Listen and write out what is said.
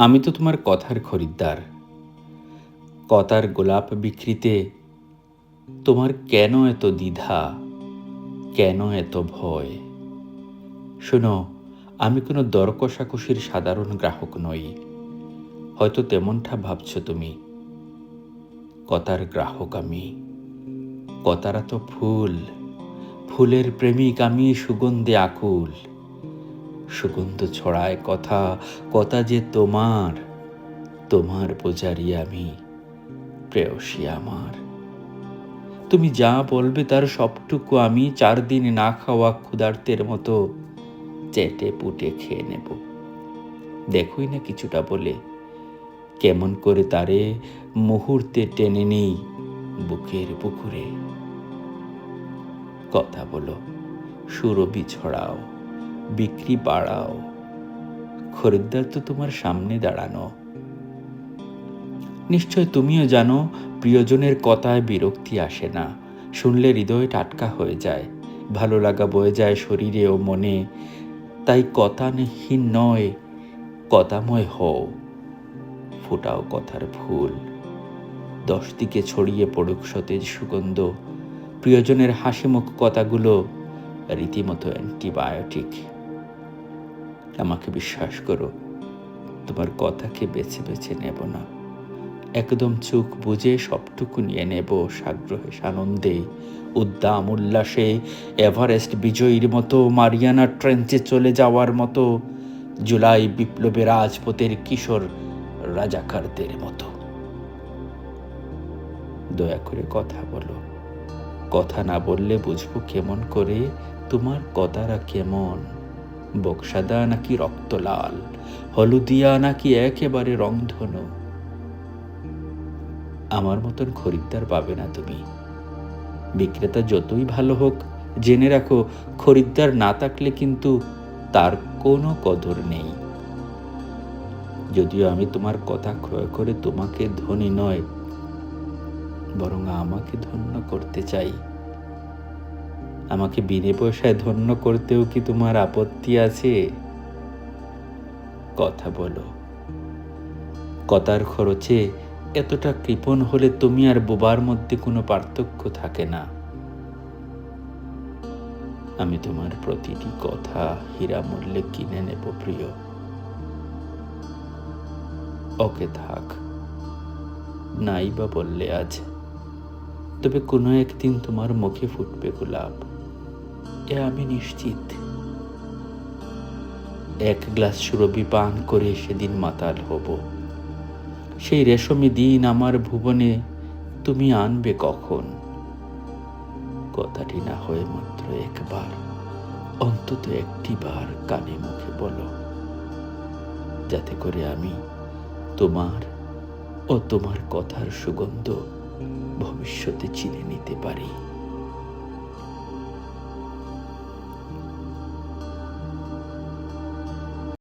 আমি তো তোমার কথার খরিদ্দার। কথার গোলাপ বিক্রিতে তোমার কেন এত দ্বিধা? কেন এত ভয়? শোনো, আমি কোনো দর কষাকষির সাধারণ গ্রাহক নই। হয়তো তেমনটা ভাবছ তুমি। কথার গ্রাহক আমি। কথারা তো ফুল। ফুলের প্রেমিক আমি সুগন্ধে আকুল। সুগন্ধ ছড়ায় কথা কথা যে তোমার তোমার পূজারি আমি প্রেয়সী আমার। তুমি যা বলবে তার সবটুকু আমি চার দিন না খাওয়া ক্ষুধার্তের মতো চেটে পুটে খেয়ে নেব। দেখুই না কিছুটা বলে, কেমন করে তারে মুহূর্তে টেনে নেই বুকের পুকুরে। কথা বলো, সুরভি ছড়াও। বিক্রি বাড়াও। খরিদ্দার তো তোমার সামনে দাঁড়ানো। নিশ্চয় তুমিও জানো, প্রিয়জনের কথায় বিরক্তি আসে না। শুনলে হৃদয় টাটকা হয়ে যায়। ভালো লাগা বয়ে যায় শরীরে ও মনে। তাই কথাহীন নয়, কথাময় হও। ফোটাও কথার ফুল। দশ দিকে ছড়িয়ে পড়ুক সতেজ সুগন্ধ। প্রিয়জনের হাসিমুখ কথাগুলো রীতিমতো অ্যান্টিবায়োটিক আমাকে বিশ্বাস করো, তোমার কথাকে বেছে বেছে নেব না। একদম চোখ বুঝে সবটুকু নিয়ে নেব সাগ্রহে সানন্দে, উদ্দাম উল্লাসে, এভারেস্ট বিজয়ীর মতো, মারিয়ানা ট্রেঞ্চে চলে যাওয়ার মতো, জুলাই বিপ্লবে রাজপথের কিশোর রাজাকারদের মতো। দয়া করে কথা বলো। কথা না বললে বুঝব কেমন করে, তোমার কথারা কেমন? বক্সাদা নাকি রক্ত লাল হলুদিয়া নাকি একেবারে রংধনু? আমার মতন খরিদ্দার পাবে না তুমি। বিক্রেতা যতই ভালো হোক, জেনে রাখো, খরিদ্দার না থাকলে কিন্তু তার কোনো কদর নেই। যদিও আমি তোমার কথা ক্রয় করে তোমাকে ধনী নয়, বরং আমাকে ধন্য করতে চাই। আমাকে বিনে পয়সায় ধন্য করতেও কি তোমার আপত্তি আছে? কথা বলো। কথার খরচে এতটা কৃপণ হলে তুমি আর বোবার মধ্যে কোনো পার্থক্য থাকে না। আমি তোমার প্রতিটি কথা হীরা মূল্যে কিনে নেব, প্রিয়। ওকে থাক। নাই বা বললে আজ। তবে কোনো একদিন তোমার মুখে ফুটবে গোলাপ। এ আমি নিশ্চিত। এক গ্লাস সুরভি পান করে সেদিন মাতাল হব। সেই রেশমি দিন আমার ভুবনে, তুমি আনবে কখন? কথাটি না হয়ে মাত্র একবার, অন্তত একটি বার কানে মুখে বলো। যাতে করে আমি তোমার ও তোমার কথার সুগন্ধ ভবিষ্যতে চিনে নিতে পারি।